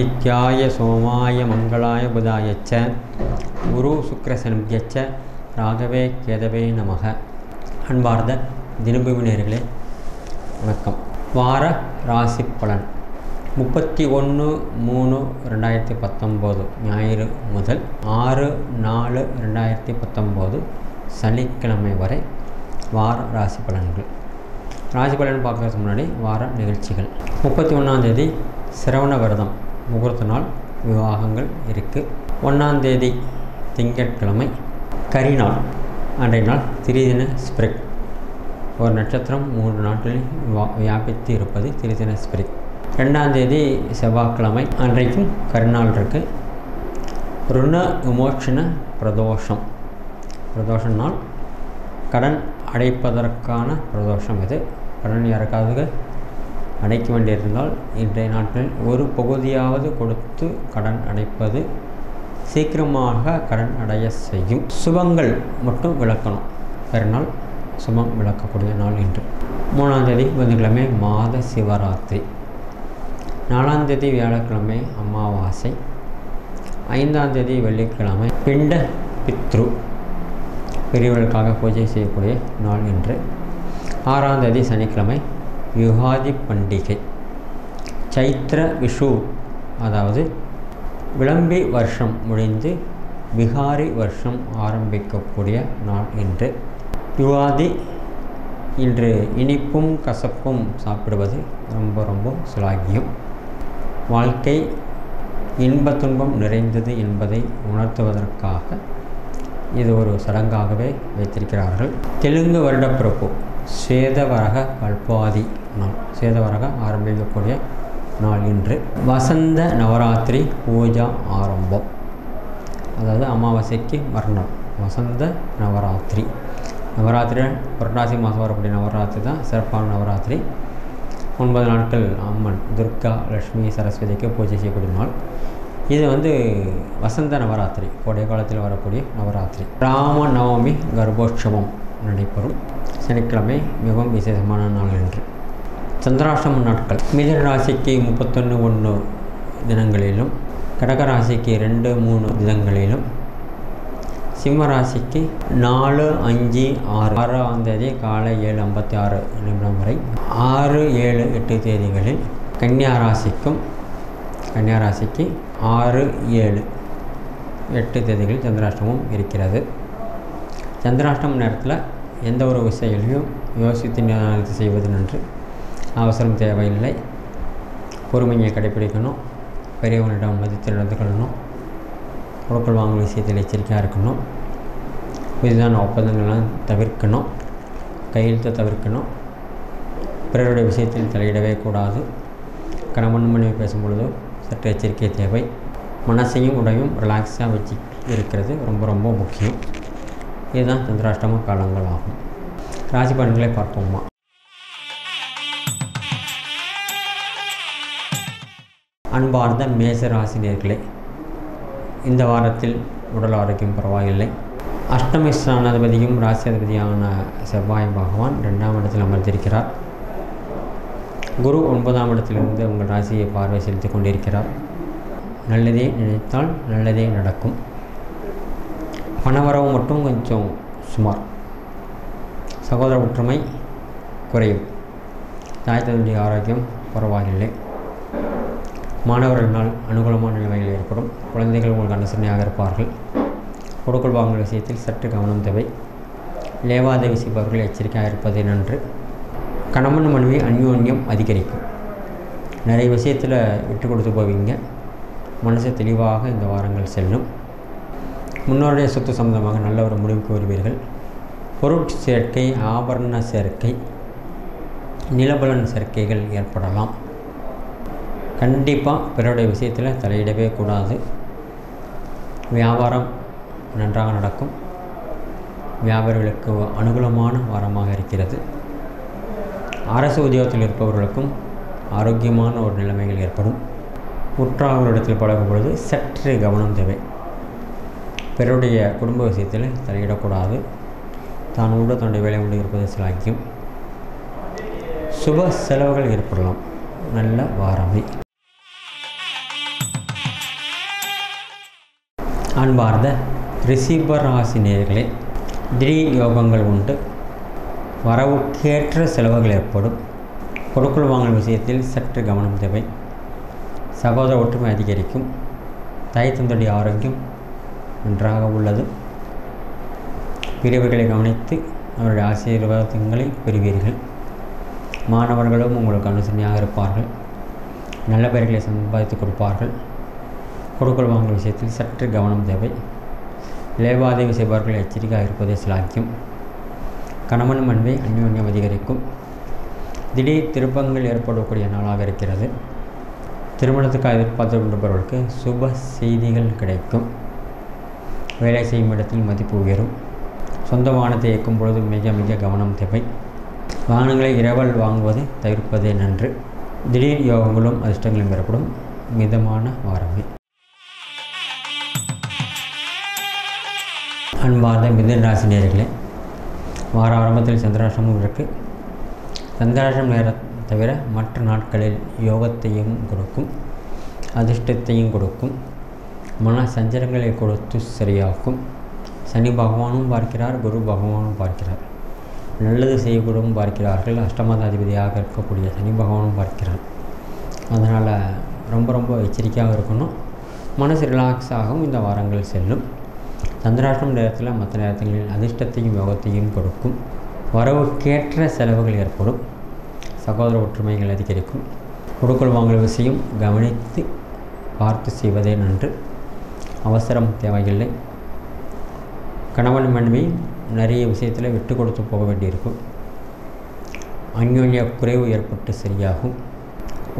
ஆதித்யாய சோமாய மங்களாய புதாயச்ச குரு சுக்கரசன்யச்ச ராகவே கேதவே நமக. அன்பார்ந்த தினபூமி வணக்கம். வார ராசி பலன். முப்பத்தி ஒன்று மூணு ரெண்டாயிரத்தி பத்தொம்போது ஞாயிறு முதல் ஆறு நாலு ரெண்டாயிரத்தி பத்தொம்போது சனிக்கிழமை வரை வார ராசி பலன்கள். ராசி பலன் பார்க்கறதுக்கு முன்னாடி வார நிகழ்ச்சிகள். முப்பத்தி ஒன்றாந்தேதி சிரவண விரதம். முகூர்த்த நாள் விவாகங்கள் இருக்குது ஒன்றாந்தேதி திங்கட்கிழமை கரிநாள் அன்றைய நாள் திரிதின ஸ்பிரிக் ஒரு நட்சத்திரம் மூன்று நாட்களில் வா- வியாபித்து இருப்பது திரிதின ஸ்பிரிக் ரெண்டாந்தேதி செவ்வாய்க்கிழமை அன்றைக்கும் கருநாள் இருக்குது ருண விமோச்சன பிரதோஷம். பிரதோஷ நாள். கடன் அடைப்பதற்கான பிரதோஷம் இது. கடன் யாருக்காவது அடைக்க வேண்டியிருந்தால் இன்றைய நாட்களில் ஒரு பகுதியாவது கொடுத்து கடன் அடைப்பது சீக்கிரமாக கடன் அடைய செய்யும் சுபங்கள் மட்டும் விளக்கணும். பெருநாள் சுபம் விளக்கக்கூடிய நாள் இன்று. மூணாம் தேதி புதன்கிழமை மாத சிவராத்திரி. நாலாம் தேதி வியாழக்கிழமை அமாவாசை. ஐந்தாம் தேதி வெள்ளிக்கிழமை பிண்ட பித்ரு. பெரியவர்களுக்காக பூஜை செய்யக்கூடிய நாள் இன்று. ஆறாம் தேதி சனிக்கிழமை யுகாதி பண்டிகை. சைத்ர விஷு அதாவது விளம்பி வருஷம் முடிந்து விகாரி வருஷம் ஆரம்பிக்கக்கூடிய நாள் இன்று. யுகாதி இன்று இனிப்பும் கசப்பும் சாப்பிடுவது ரொம்ப ரொம்ப சுலாகியம். வாழ்க்கை இன்ப துன்பம் நிறைந்தது என்பதை உணர்த்துவதற்காக இது ஒரு சடங்காகவே வைத்திருக்கிறார்கள். தெலுங்கு வருடப்பிறப்பு. சேதவரக கல்பாதி நாள் சேதவரக ஆரம்பிக்கக்கூடிய நாள் இன்று. வசந்த நவராத்திரி பூஜா ஆரம்பம். அதாவது அமாவாசைக்கு மறுநாள். வசந்த நவராத்திரி. நவராத்திரி புரட்டாசி மாதம் வரக்கூடிய நவராத்திரி தான் சிறப்பான நவராத்திரி. ஒன்பது நாட்கள் அம்மன் துர்கா லக்ஷ்மி சரஸ்வதிக்கு பூஜை செய்யக்கூடிய நாள். இது வந்து வசந்த நவராத்திரி கோடை காலத்தில் வரக்கூடிய நவராத்திரி. ராம நவமி கர்ப்போட்சமம் நடைபெறும் சனிக்கிழமை மிகவும் விசேஷமான நாள் என்று. சந்திராஷ்டம நாட்கள். மிதன ராசிக்கு முப்பத்தொன்று ஒன்று தினங்களிலும் கடக ராசிக்கு ரெண்டு மூணு தினங்களிலும் சிம்ம ராசிக்கு நாலு அஞ்சு ஆறு. ஆறாம் தேதி காலை ஏழு ஐம்பத்தி ஆறு நிமிடம் வரை ஆறு ஏழு எட்டு தேதிகளில் கன்னியா ராசிக்கும் கன்னியா ராசிக்கு ஆறு ஏழு எட்டு தேதிகளில் சந்திராஷ்டமம் இருக்கிறது. சந்திராஷ்டம நேரத்தில் எந்த ஒரு விஷயங்களையும் யோசித்து நிதானித்து செய்வது நன்று. அவசரம் தேவையில்லை. பொறுமையை கடைப்பிடிக்கணும். பெரியவங்களிடம் மதித்து நடந்து கொள்ளணும். பொருட்கள் வாங்கும் விஷயத்தில் எச்சரிக்கையாக இருக்கணும். புதிதான ஒப்பந்தங்கள்லாம் தவிர்க்கணும். கையெழுத்தை தவிர்க்கணும். பிறருடைய விஷயத்தில் தலையிடவே கூடாது. கணவன் மனைவி பேசும்பொழுது சற்று எச்சரிக்கை தேவை. மனசையும் உடையும் ரிலாக்ஸாக வச்சு இருக்கிறது ரொம்ப ரொம்ப முக்கியம். இதுதான் சந்திராஷ்டம காலங்கள் ஆகும். ராசி பலன்களை பார்ப்போம்மா. அன்பார்ந்த மேச ராசினியர்களே இந்த வாரத்தில் உடல் ஆரோக்கியம் பரவாயில்லை. அஷ்டமி ஸ்தானாதிபதியும் ராசியாதிபதியான செவ்வாய் பகவான் ரெண்டாம் இடத்தில் அமர்ந்திருக்கிறார். குரு ஒன்பதாம் இடத்திலிருந்து உங்கள் ராசியை பார்வை செலுத்தி கொண்டிருக்கிறார். நல்லதே நினைத்தால் நல்லதே நடக்கும். பணவரவு மட்டும் கொஞ்சம் சுமார். சகோதர ஒற்றுமை குறையும். தாய் தந்தைய ஆரோக்கியம் பரவாயில்லை மாணவர்களால் அனுகூலமான நிலைமைகள் ஏற்படும். குழந்தைகள் உங்களுக்கு அனுசரணையாக இருப்பார்கள். கொடுக்கல் வாங்கல் விஷயத்தில் சற்று கவனம் தேவை. லேவாதேவி செய்பவர்கள் எச்சரிக்கையாக இருப்பது நன்று. கணவன் மனைவி அந்யோன்யம் அதிகரிக்கும். நிறைய விஷயத்தில் விட்டு கொடுத்து போவீங்க. மனசு தெளிவாக இந்த வாரங்கள் செல்லும். முன்னோருடைய சொத்து சம்பந்தமாக நல்ல ஒரு முடிவுக்கு வருவீர்கள் பொருட் சேர்க்கை ஆபரண சேர்க்கை நிலபலன் சேர்க்கைகள் ஏற்படலாம். கண்டிப்பாக பிறருடைய விஷயத்தில் தலையிடவே கூடாது. வியாபாரம் நன்றாக நடக்கும். வியாபாரிகளுக்கு அனுகூலமான வாரமாக இருக்கிறது. அரசு உத்தியோகத்தில் இருப்பவர்களுக்கும் ஆரோக்கியமான ஒரு நிலைமைகள் ஏற்படும். உற்றார்களிடத்தில் பழகும் பொழுது சற்று கவனம் தேவை. பிறருடைய குடும்ப விஷயத்தில் தலையிடக்கூடாது. தான் உண்டு தன்னுடைய வேலை உண்டு இருப்பது சிலாக்கியம் சுப செலவுகள் ஏற்படலாம். நல்ல வாரமே. அன்பார்ந்த ரிஷிபராசி நேர்களே திடீர் யோகங்கள் உண்டு. வரவுக்கேற்ற செலவுகள் ஏற்படும். கொடுக்கல் வாங்கல் விஷயத்தில் சற்று கவனம் தேவை. சகோதர ஒற்றுமை அதிகரிக்கும். தாய் தந்தையுடைய ஆரோக்கியம் நன்றாக உள்ளது. பிரிவுகளை கவனித்து அவருடைய ஆசீர்வாதங்களை பெறுவீர்கள். மாணவர்களும் உங்களுக்கு அனுசரணையாக இருப்பார்கள். நல்ல பெயர்களை சம்பாதித்து கொடுப்பார்கள். கொடுக்கல் வாங்கல் விஷயத்தில் சற்று கவனம் தேவை. லேவாதேவி செய்பவர்கள் எச்சரிக்கையாக இருப்பதே சிலாக்கியம். கணவன் மண்பை அந்யோன்யம் அதிகரிக்கும். திடீர் திருப்பங்கள் ஏற்படக்கூடிய நாளாக இருக்கிறது. திருமணத்துக்காக எதிர்பார்த்து கொண்டிருப்பவர்களுக்கு சுப செய்திகள் கிடைக்கும். வேலை செய்யும் இடத்தில் மதிப்பு உயரும். சொந்த வாகனத்தை இயக்கும் பொழுது மிக மிக கவனம் தேவை. வாகனங்களை இரவல் வாங்குவதை தவிர்ப்பதே நன்று. திடீர் யோகங்களும் அதிர்ஷ்டங்களும் பெறப்படும். மிதமான வாரமே அன்பார்ந்த மிதன் நேர்களே வார ஆரம்பத்தில் சந்திராசிரமும் இருக்குது சந்திராசிரம் நேரம் தவிர மற்ற நாட்களில் யோகத்தையும் கொடுக்கும் அதிர்ஷ்டத்தையும் கொடுக்கும். மன சஞ்சலங்களை கொடுத்து சரியாக்கும். சனி பகவானும் பார்க்கிறார் குரு பகவானும் பார்க்கிறார். நல்லது செய்யக்கூடவும் பார்க்கிறார்கள். அஷ்டமதாதிபதியாக இருக்கக்கூடிய சனி பகவானும் பார்க்கிறார். அதனால் ரொம்ப ரொம்ப எச்சரிக்கையாக இருக்கணும். மனசு ரிலாக்ஸ் ஆகும் இந்த வாரங்கள் செல்லும். சந்திராஷ்டம் நேரத்தில் மற்ற நேரங்களில் அதிர்ஷ்டத்தையும் யோகத்தையும் கொடுக்கும். வரவுக்கேற்ற செலவுகள் ஏற்படும். சகோதர ஒற்றுமைகள் அதிகரிக்கும். கொடுக்கல் வாங்கல் விஷயம் கவனித்து பார்த்து செய்வதே நன்று. அவசரம் தேவையில்லை. கணவன் மனைவி நிறைய விஷயத்தில் விட்டு கொடுத்து போக வேண்டியிருக்கும். அந்யோன்ய குறைவு ஏற்பட்டு சரியாகும்.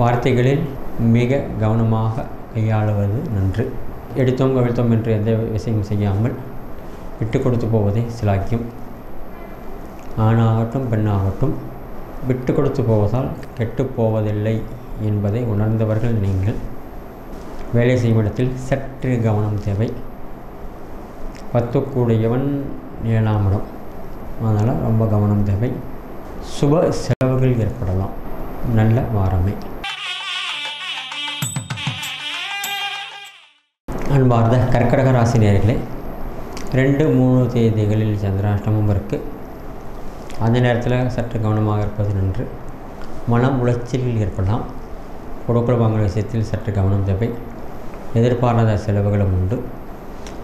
வார்த்தைகளில் மிக கவனமாக கையாளுவது நன்று. எடுத்தோம் கவிழ்த்தோம் என்று எந்த விஷயம் செய்யாமல் விட்டு கொடுத்து போவதே சிலாக்கியம். ஆணாகட்டும் பெண்ணாகட்டும் விட்டு கொடுத்து போவதால் கெட்டு போவதில்லை என்பதை உணர்ந்தவர்கள் நீங்கள் வேலை செய்யும் இடத்தில் சற்று கவனம் தேவை. பத்து கூடியவன் ஏழாம் இடம். அதனால் ரொம்ப கவனம் தேவை. சுப செலவுகள் ஏற்படலாம். நல்ல வாரமே. அன்பார்ந்த கர்க்கடக ராசி நேர்களே ரெண்டு மூணு தேதிகளில் சந்திராஷ்டமம் இருக்குது அந்த நேரத்தில் சற்று கவனமாக இருப்பது நன்று. மனம் உளைச்சலில் ஏற்படலாம். கொடுக்கல் வாங்கல் விஷயத்தில் சற்று கவனம் தேவை. எதிர்பாராத செலவுகளும் உண்டு.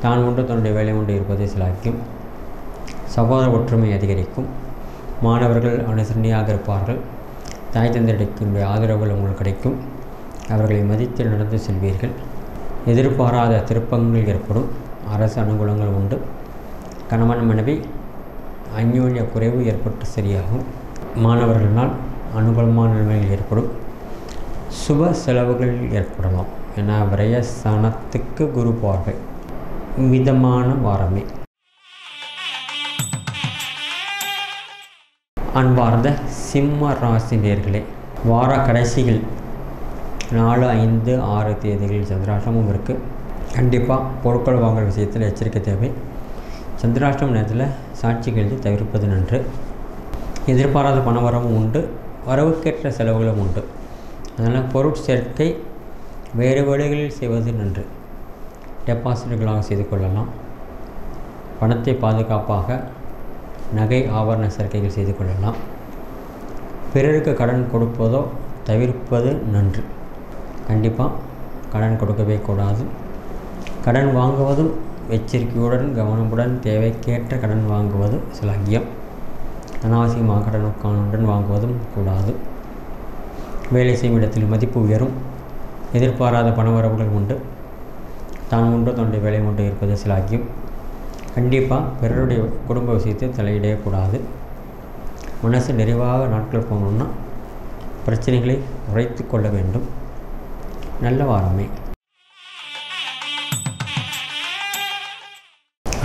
தான் உண்டு தன்னுடைய வேலை உண்டு இருப்பதை சிலாக்கும் சகோதர ஒற்றுமை அதிகரிக்கும். மாணவர்கள் அனுசரணையாக இருப்பார்கள். தாய் தந்தையிடக்கினுடைய ஆதரவுகள் உங்களுக்கு கிடைக்கும். அவர்களை மதித்து நடந்து செல்வீர்கள். எதிர்பாராத திருப்பங்கள் ஏற்படும். அரசு அனுகூலங்கள் உண்டு. கணவன் மனைவி அந்யோன்ய குறைவு ஏற்பட்டு சரியாகும். மாணவர்களால் அனுகூலமான நிலைமைகள் ஏற்படும். சுப செலவுகள் ஏற்படலாம். என விரயஸ்தானத்துக்கு குரு பார்வை. மிதமான வாரமே. அன்பார்ந்த சிம்ம ராசி நேர்களே வார கடைசிகள் நாலு ஐந்து ஆறு தேதிகளில் சந்திராஷ்டமும் இருக்குது கண்டிப்பாக பொருட்கள் வாங்குற விஷயத்தில் எச்சரிக்கை தேவை. சந்திராஷ்டம நேரத்தில் சாட்சிகள் தவிர்ப்பது நன்று. எதிர்பாராத பணவரவும் உண்டு. வரவுக்கேற்ற செலவுகளும் உண்டு. அதனால் பொருட்சேர்க்கை வேறு வழிகளில் செய்வது நன்று. டெபாசிட்டுகளாக செய்து கொள்ளலாம். பணத்தை பாதுகாப்பாக நகை ஆபரண சேர்க்கைகள் செய்து கொள்ளலாம். பிறருக்கு கடன் கொடுப்பதோ தவிர்ப்பது நன்று. கண்டிப்பாக கடன் கொடுக்கவே கூடாது. கடன் வாங்குவதும் எச்சரிக்கையுடன் கவனமுடன் தேவைக்கேற்ற கடன் வாங்குவது சிலாகியம் அனாவசியமாக கடன் வாங்குவதும் கூடாது. வேலை செய்யும் இடத்தில் மதிப்பு உயரும். எதிர்பாராத பணவரவுகள் உண்டு. தான் உண்டு தன்னுடைய வேலை உண்டு இருப்பது சிலாக்கியம். கண்டிப்பாக பிறருடைய குடும்ப விஷயத்தை தலையிடவே கூடாது. மனசு நிறைவாக நாட்கள் போகணுன்னா பிரச்சனைகளை உரைத்து கொள்ள வேண்டும். நல்ல வாரமே.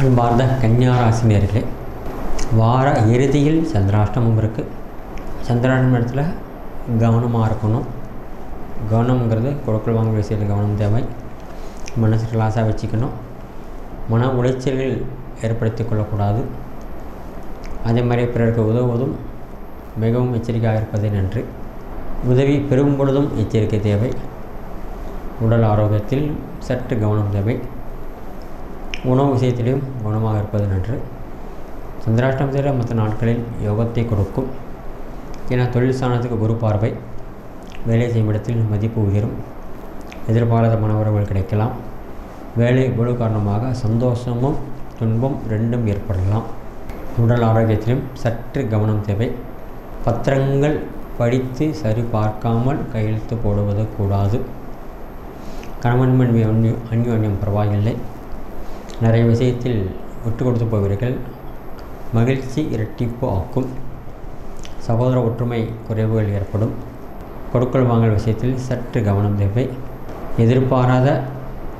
அன்பார்ந்த கன்னியாராசினியர்களே வார இறுதியில் சந்திராஷ்டமம் இருக்குது சந்திராஷ்டமம் இடத்துல கவனமாக இருக்கணும். கவனம்ங்கிறது கொடுக்கல் வாங்கல் விஷயத்தில் கவனம் தேவை. மனசு ரிலாஸாக வச்சுக்கணும். மன உளைச்சல்கள் ஏற்படுத்தி கொள்ளக்கூடாது. அதே மாதிரி பிறருக்கு உதவுவதும் மிகவும் எச்சரிக்கையாக இருப்பதே நன்று. உதவி பெறும் பொழுதும் எச்சரிக்கை தேவை. உடல் ஆரோக்கியத்தில் சற்று கவனம் தேவை. உணவு விஷயத்திலும் கவனமாக இருப்பது நன்று. சந்திராஷ்டமத்தில் மற்ற நாட்களில் யோகத்தை கொடுக்கும். ஏன்னா தொழில் ஸ்தானத்துக்கு குரு பார்வை. வேலை செய்யும் இடத்தில் மதிப்பு உயரும். எதிர்பாராத மனவரவுகள் கிடைக்கலாம். வேலை குழு காரணமாக சந்தோஷமும் துன்பம் ரெண்டும் ஏற்படலாம். உடல் ஆரோக்கியத்திலும் சற்று கவனம் தேவை. பத்திரங்கள் படித்து சரி பார்க்காமல் கையெழுத்து போடுவது கூடாது. கணவன் மனைவி அந்யு அந்யோன்யம் பரவாயில்லை. நிறைய விஷயத்தில் விட்டு கொடுத்து போவீர்கள். மகிழ்ச்சி இரட்டிப்பு ஆக்கும். சகோதர ஒற்றுமை குறைவுகள் ஏற்படும். கொடுக்கல் வாங்கல் விஷயத்தில் சற்று கவனம் தேவை. எதிர்பாராத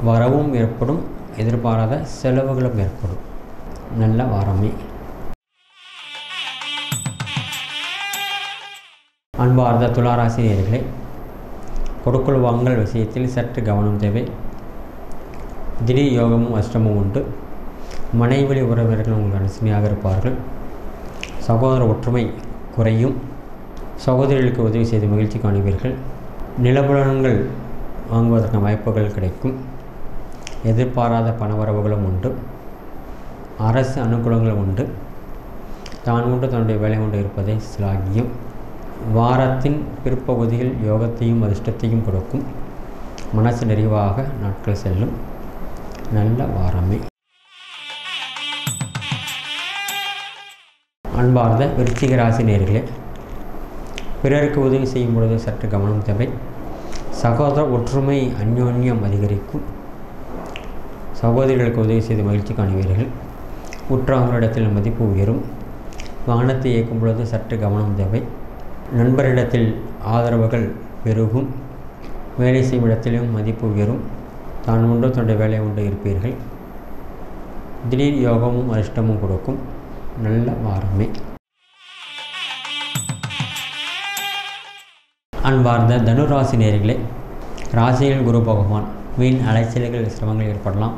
வரவும் ஏற்படும் எதிர்பாராத செலவுகளும் ஏற்படும். நல்ல வாரமே. அன்பார்ந்த துளாராசி கொடுக்கல் வாங்கல் விஷயத்தில் சற்று கவனம் தேவை. திடீர் யோகமும் அஷ்டமும் உண்டு. மனைவழி உறவினர்கள் உங்கள் அனுசனையாக இருப்பார்கள். சகோதர ஒற்றுமை குறையும். சகோதரிகளுக்கு உதவி செய்து மகிழ்ச்சி காணுவீர்கள். நிலபுலன்கள் வாங்குவதற்கான வாய்ப்புகள் கிடைக்கும். எதிர்பாராத பணவரவுகளும் உண்டு. அரசு அனுகூலங்களும் உண்டு. தான் உண்டு தன்னுடைய வேலை கொண்டு இருப்பதை சிலாகியம். வாரத்தின் பிற்பகுதியில் யோகத்தையும் அதிர்ஷ்டத்தையும் கொடுக்கும். மனசு நிறைவாக நாட்கள் செல்லும். நல்ல வாரமே. அன்பார்ந்த விருச்சிக ராசி நேர்களே பிறருக்கு உதவி செய்யும் பொழுது சற்று கவனம் தேவை. சகோதர ஒற்றுமை அந்யோன்யம் அதிகரிக்கும். சகோதரிகளுக்கு உதவி செய்து மகிழ்ச்சி காணுவீர்கள். உற்றவங்களிடத்தில் மதிப்பு உயரும். வாகனத்தை இயக்கும் பொழுது சற்று கவனம் தேவை. நண்பரிடத்தில் ஆதரவுகள் பெருகும். வேலை செய்யும் இடத்திலும் மதிப்பு உயரும். தான் உண்டு தன்னுடைய வேலை உண்டு இருப்பீர்கள். திடீர் யோகமும் அரிஷ்டமும் கொடுக்கும். நல்ல வாரமே. அன்பார்ந்த தனுராசி நேர்களே ராசியில் குரு பகவான் வீண் அலைச்சல்கள் சிரமங்கள் ஏற்படலாம்.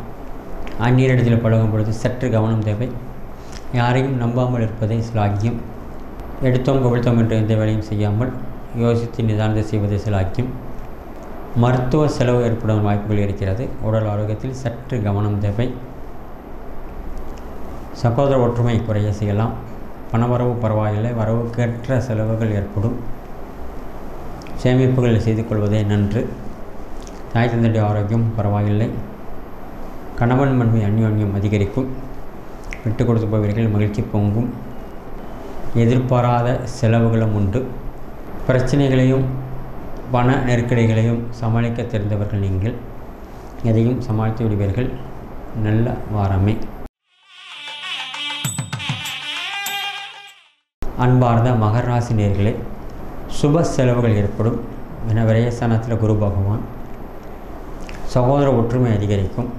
அந்நீரிடத்தில் பழகும் பொழுது சற்று கவனம் தேவை. யாரையும் நம்பாமல் இருப்பதை சிலாக்கியம். எடுத்தோம் கவிழ்த்தோம் என்று எந்த வேலையும் செய்யாமல் யோசித்து நிதானத்தை செய்வதை சிலாக்கியம். மருத்துவ செலவு ஏற்படும் வாய்ப்புகள் இருக்கிறது. உடல் ஆரோக்கியத்தில் சற்று கவனம் தேவை. சகோதர ஒற்றுமை குறைய செய்யலாம். பணவரவு பரவாயில்லை. வரவுக்கேற்ற செலவுகள் ஏற்படும். சேமிப்புகள் செய்து கொள்வதே நன்று. தாய் தந்தையுடைய ஆரோக்கியம் பரவாயில்லை. கணவன் மண்மை அந்யோன்யம் அதிகரிக்கும். விட்டு கொடுத்து போவீர்கள் மகிழ்ச்சி பொங்கும். எதிர்பாராத செலவுகளும் உண்டு. பிரச்சனைகளையும் பண நெருக்கடிகளையும் சமாளிக்க தெரிந்தவர்கள் நீங்கள். எதையும் சமாளித்து விடுவீர்கள். நல்ல வாரமே. அன்பார்ந்த மகராசி நேர்களை நேர்களே சுப செலவுகள் ஏற்படும் என விரயஸ்தானத்தில் குரு பகவான் சகோதர ஒற்றுமை அதிகரிக்கும்.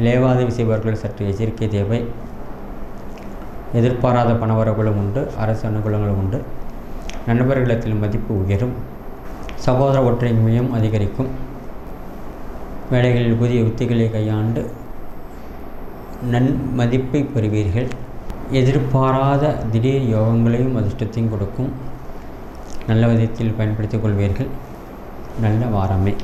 லேவாதவி செய்பவர்கள் சற்று எச்சரிக்கை தேவை. எதிர்பாராத பணவரவுகளும் உண்டு அரசு அனுகூலங்களும் உண்டு. நண்பர்களிடத்தில் மதிப்பு உயரும். சகோதர ஒற்றுமையும் அதிகரிக்கும். வேலைகளில் புதிய உத்திகளை கையாண்டு நன் மதிப்பை பெறுவீர்கள். எதிர்பாராத திடீர் யோகங்களையும் அதிர்ஷ்டத்தையும் கொடுக்கும். நல்ல விதத்தில் பயன்படுத்திக் கொள்வீர்கள். நல்ல வாரமே.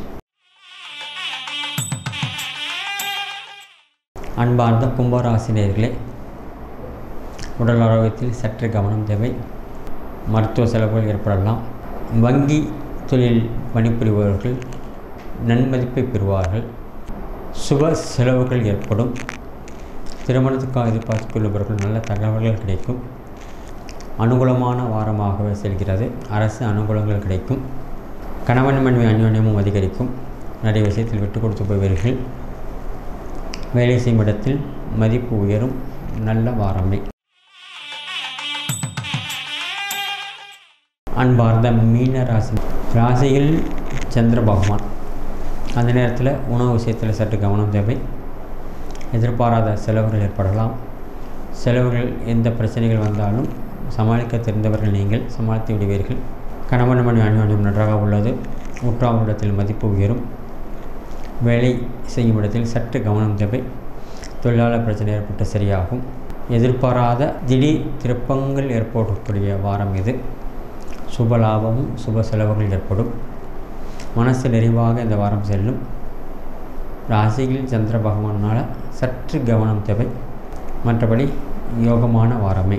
அன்பார்ந்த கும்பராசினியர்களே உடல் ஆரோக்கியத்தில் சற்று கவனம் தேவை. மருத்துவ செலவுகள் ஏற்படலாம். வங்கி தொழில் பணிபுரிபவர்கள் நன்மதிப்பை பெறுவார்கள். சுப செலவுகள் ஏற்படும். திருமணத்துக்காக எதிர்பார்த்து கொள்பவர்கள் நல்ல தகவல்கள் கிடைக்கும். அனுகூலமான வாரமாகவே செல்கிறது. அரசு அனுகூலங்கள் கிடைக்கும். கணவன் மனைவி அந்யோன்யமும் அதிகரிக்கும். நிறைய விஷயத்தில் விட்டு கொடுத்து போவீர்கள் வேலை செய்யும் இடத்தில் மதிப்பு உயரும். நல்ல வாரமே. அன்பார்ந்த மீன ராசி ராசியில் சந்திர பகவான். அந்த நேரத்தில் உணவு விஷயத்தில் சற்று கவனம் தேவை. எதிர்பாராத செலவுகள் ஏற்படலாம். செலவுகள் எந்த பிரச்சனைகள் வந்தாலும் சமாளிக்க தெரிந்தவர்கள் நீங்கள் சமாளித்து விடுவீர்கள். கணவன் மணி அந்யோன்யம் நன்றாக உள்ளது. ஊற்றாவிடத்தில் மதிப்பு உயரும். வேலை செய்யும் இடத்தில் சற்று கவனம் தேவை. தொழிலாளர் பிரச்சனை ஏற்பட்டு சரியாகும். எதிர்பாராத திடீர் திருப்பங்கள் ஏற்படக்கூடிய வாரம் இது. சுப லாபமும் சுப செலவுகள் ஏற்படும். மனசு நிறைவாக இந்த வாரம் செல்லும். ராசியில் சந்திர பகவானால் சற்று கவனம் தேவை. மற்றபடி யோகமான வாரமே.